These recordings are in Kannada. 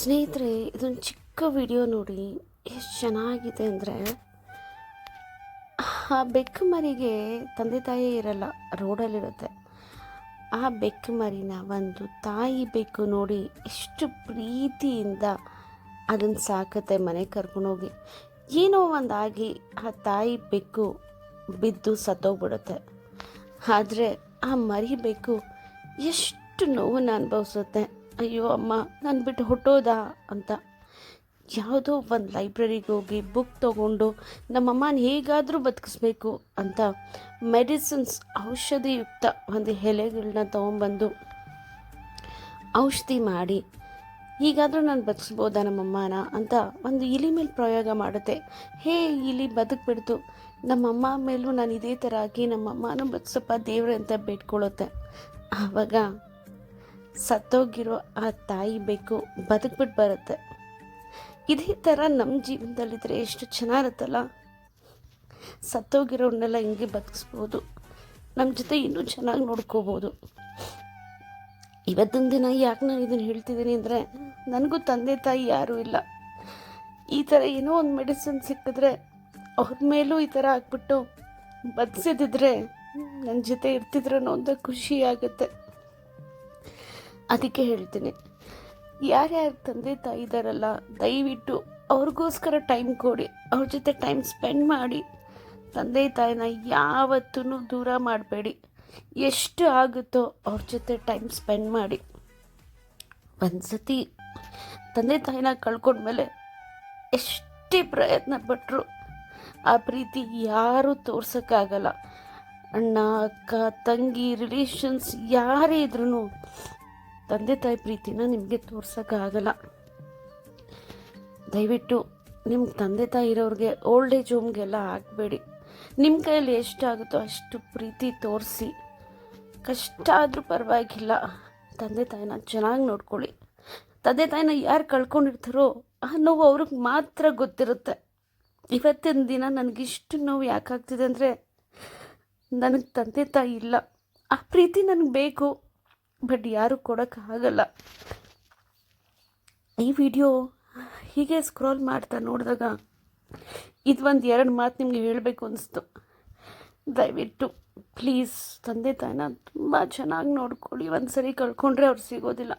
ಸ್ನೇಹಿತರೆ, ಇದೊಂದು ಚಿಕ್ಕ ವಿಡಿಯೋ ನೋಡಿ. ಎಷ್ಟು ಚೆನ್ನಾಗಿದೆ ಅಂದರೆ, ಆ ಬೆಕ್ಕು ಮರಿಗೆ ತಂದೆ ತಾಯಿ ಇರಲ್ಲ, ರೋಡಲ್ಲಿರುತ್ತೆ. ಆ ಬೆಕ್ಕು ಮರಿನ ಒಂದು ತಾಯಿ ಬೆಕ್ಕು ನೋಡಿ ಎಷ್ಟು ಪ್ರೀತಿಯಿಂದ ಅದನ್ನು ಸಾಕತ್ತೆ ಮನೆಗೆ ಕರ್ಕೊಂಡೋಗಿ ಏನೋ ಒಂದಾಗಿ ಆ ತಾಯಿ ಬೆಕ್ಕು ಬಿದ್ದು ಸತ್ತೋಗ್ಬಿಡುತ್ತೆ. ಆದರೆ ಆ ಮರಿ ಬೆಕ್ಕು ಎಷ್ಟು ನೋವನ್ನು ಅನುಭವಿಸುತ್ತೆ. ಅಯ್ಯೋ ಅಮ್ಮ, ನಾನು ಬಿಟ್ಟು ಹೊಟ್ಟೋದಾ ಅಂತ. ಯಾವುದೋ ಒಂದು ಲೈಬ್ರರಿಗೆ ಹೋಗಿ ಬುಕ್ ತೊಗೊಂಡು ನಮ್ಮಮ್ಮನ ಹೇಗಾದರೂ ಬದುಕಿಸ್ಬೇಕು ಅಂತ ಮೆಡಿಸಿನ್ಸ್ ಔಷಧಿಯುಕ್ತ ಒಂದು ಎಲೆಗಳನ್ನ ತೊಗೊಂಬಂದು ಔಷಧಿ ಮಾಡಿ, ಹೀಗಾದರೂ ನಾನು ಬದುಕಿಸ್ಬೋದಾ ನಮ್ಮಮ್ಮನ ಅಂತ ಒಂದು ಇಲಿ ಮೇಲೆ ಪ್ರಯೋಗ ಮಾಡುತ್ತೆ. ಹೇ ಇಲಿ, ಬದುಕ್ಬಿಡ್ತು. ನಮ್ಮಮ್ಮ ಮೇಲೂ ನಾನು ಇದೇ ಥರ ಆಗಿ ನಮ್ಮಮ್ಮನೂ ಬದುಕಪ್ಪ ದೇವ್ರೆ ಅಂತ ಬೇಡ್ಕೊಳ್ಳುತ್ತೆ ಆವಾಗ ಸತ್ತೋಗಿರೋ ಆ ತಾಯಿ ಬೇಕು ಬದುಕ್ಬಿಟ್ಟು ಬರುತ್ತೆ. ಇದೇ ಥರ ನಮ್ಮ ಜೀವನದಲ್ಲಿದ್ದರೆ ಎಷ್ಟು ಚೆನ್ನಾಗಿರುತ್ತಲ್ಲ? ಸತ್ತೋಗಿರೋನ್ನೆಲ್ಲ ಹಿಂಗೆ ಬದುಕಿಸ್ಬೋದು? ನಮ್ಮ ಜೊತೆ ಇನ್ನೂ ಚೆನ್ನಾಗಿ ನೋಡ್ಕೋಬೋದು. ಇವತ್ತಿನ ದಿನ ಯಾಕೆ ನಾನು ಇದನ್ನು ಹೇಳ್ತಿದ್ದೀನಿ ಅಂದರೆ, ನನಗೂ ತಂದೆ ತಾಯಿ ಯಾರೂ ಇಲ್ಲ. ಈ ಥರ ಏನೋ ಒಂದು ಮೆಡಿಸಿನ್ ಸಿಕ್ಕಿದ್ರೆ ಅವ್ರ ಮೇಲೂ ಈ ಥರ ಹಾಕ್ಬಿಟ್ಟು ಬದುಕಿಸಿದ್ರೆ ನನ್ನ ಜೊತೆ ಇರ್ತಿದ್ರನೋ ಅಂತ ಖುಷಿ ಆಗುತ್ತೆ. ಅದಕ್ಕೆ ಹೇಳ್ತೀನಿ. ಯಾರ್ಯಾರು ತಂದೆ ತಾಯಿ ಇದ್ದಾರಲ್ಲ ದಯವಿಟ್ಟು ಅವ್ರಿಗೋಸ್ಕರ ಟೈಮ್ ಕೊಡಿ. ಅವ್ರ ಜೊತೆ ಟೈಮ್ ಸ್ಪೆಂಡ್ ಮಾಡಿ. ತಂದೆ ತಾಯಿನ ಯಾವತ್ತೂ ದೂರ ಮಾಡಬೇಡಿ. ಎಷ್ಟು ಆಗುತ್ತೋ ಅವ್ರ ಜೊತೆ ಟೈಮ್ ಸ್ಪೆಂಡ್ ಮಾಡಿ. ಒಂದು ಸತಿ ತಂದೆ ತಾಯಿನ ಕಳ್ಕೊಂಡ್ಮೇಲೆ ಎಷ್ಟೇ ಪ್ರಯತ್ನ ಪಟ್ಟರು ಆ ಪ್ರೀತಿ ಯಾರೂ ತೋರ್ಸೋಕ್ಕಾಗಲ್ಲ. ಅಣ್ಣ, ಅಕ್ಕ, ತಂಗಿ ರಿಲೇಷನ್ಸ್ ಯಾರೇ ಇದ್ರೂ ತಂದೆ ತಾಯಿ ಪ್ರೀತಿನ ನಿಮಗೆ ತೋರ್ಸೋಕ್ಕಾಗಲ್ಲ. ದಯವಿಟ್ಟು ನಿಮ್ಮ ತಂದೆ ತಾಯಿ ಇರೋರಿಗೆ ಓಲ್ಡ್ ಏಜ್ ಹೋಮ್ಗೆಲ್ಲ ಹಾಕಬೇಡಿ ನಿಮ್ಮ ಕೈಯಲ್ಲಿ ಎಷ್ಟಾಗುತ್ತೋ ಅಷ್ಟು ಪ್ರೀತಿ ತೋರಿಸಿ. ಕಷ್ಟ ಆದರೂ ಪರವಾಗಿಲ್ಲ. ತಂದೆ ತಾಯಿನ ಚೆನ್ನಾಗಿ ನೋಡ್ಕೊಳ್ಳಿ. ತಂದೆ ತಾಯಿನ ಯಾರು ಕಳ್ಕೊಂಡಿರ್ತಾರೋ ಆ ನೋವು ಅವ್ರಿಗೆ ಮಾತ್ರ ಗೊತ್ತಿರುತ್ತೆ. ಇವತ್ತಿನ ದಿನ ನನಗಿಷ್ಟು ನೋವು ಯಾಕಾಗ್ತಿದೆ ಅಂದರೆ, ನನಗೆ ತಂದೆ ತಾಯಿ ಇಲ್ಲ. ಆ ಪ್ರೀತಿ ನನಗೆ ಬೇಕು. ಬಟ್ ಯಾರೂ ಕೊಡೋಕ್ಕಾಗಲ್ಲ ಈ ವಿಡಿಯೋ ಹೀಗೆ ಸ್ಕ್ರಾಲ್ ಮಾಡ್ತಾ ನೋಡಿದಾಗ ಇದು ಒಂದು ಎರಡು ಮಾತು ನಿಮಗೆ ಹೇಳಬೇಕು ಅನಿಸ್ತು. ದಯವಿಟ್ಟು ಪ್ಲೀಸ್ ತಂದೆ ತಾಯಿನ ತುಂಬ ಚೆನ್ನಾಗಿ ನೋಡ್ಕೊಳ್ಳಿ. ಒಂದು ಸರಿ ಕಳ್ಕೊಂಡ್ರೆ ಅವ್ರು ಸಿಗೋದಿಲ್ಲ.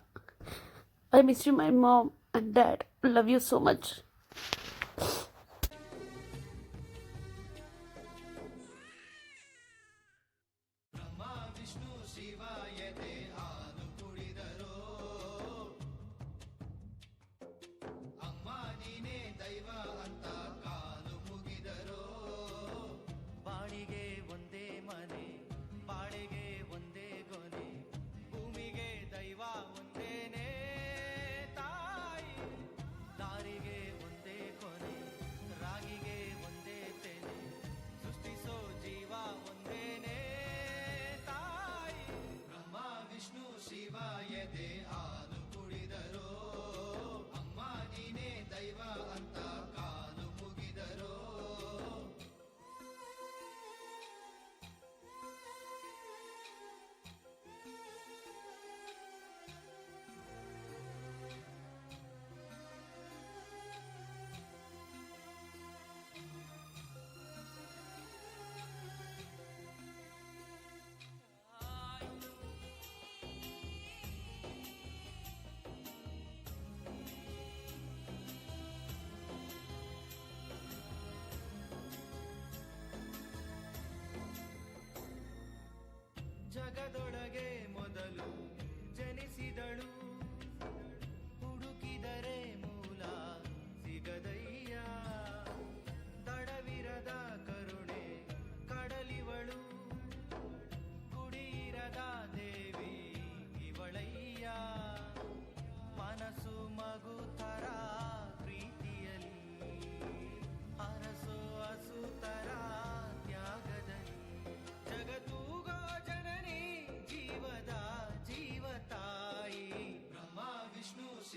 I miss you my mom and dad love you so much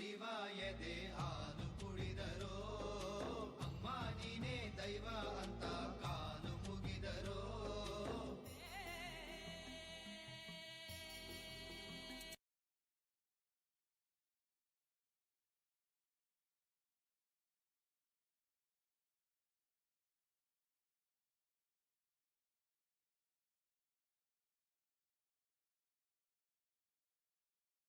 शिवाय देव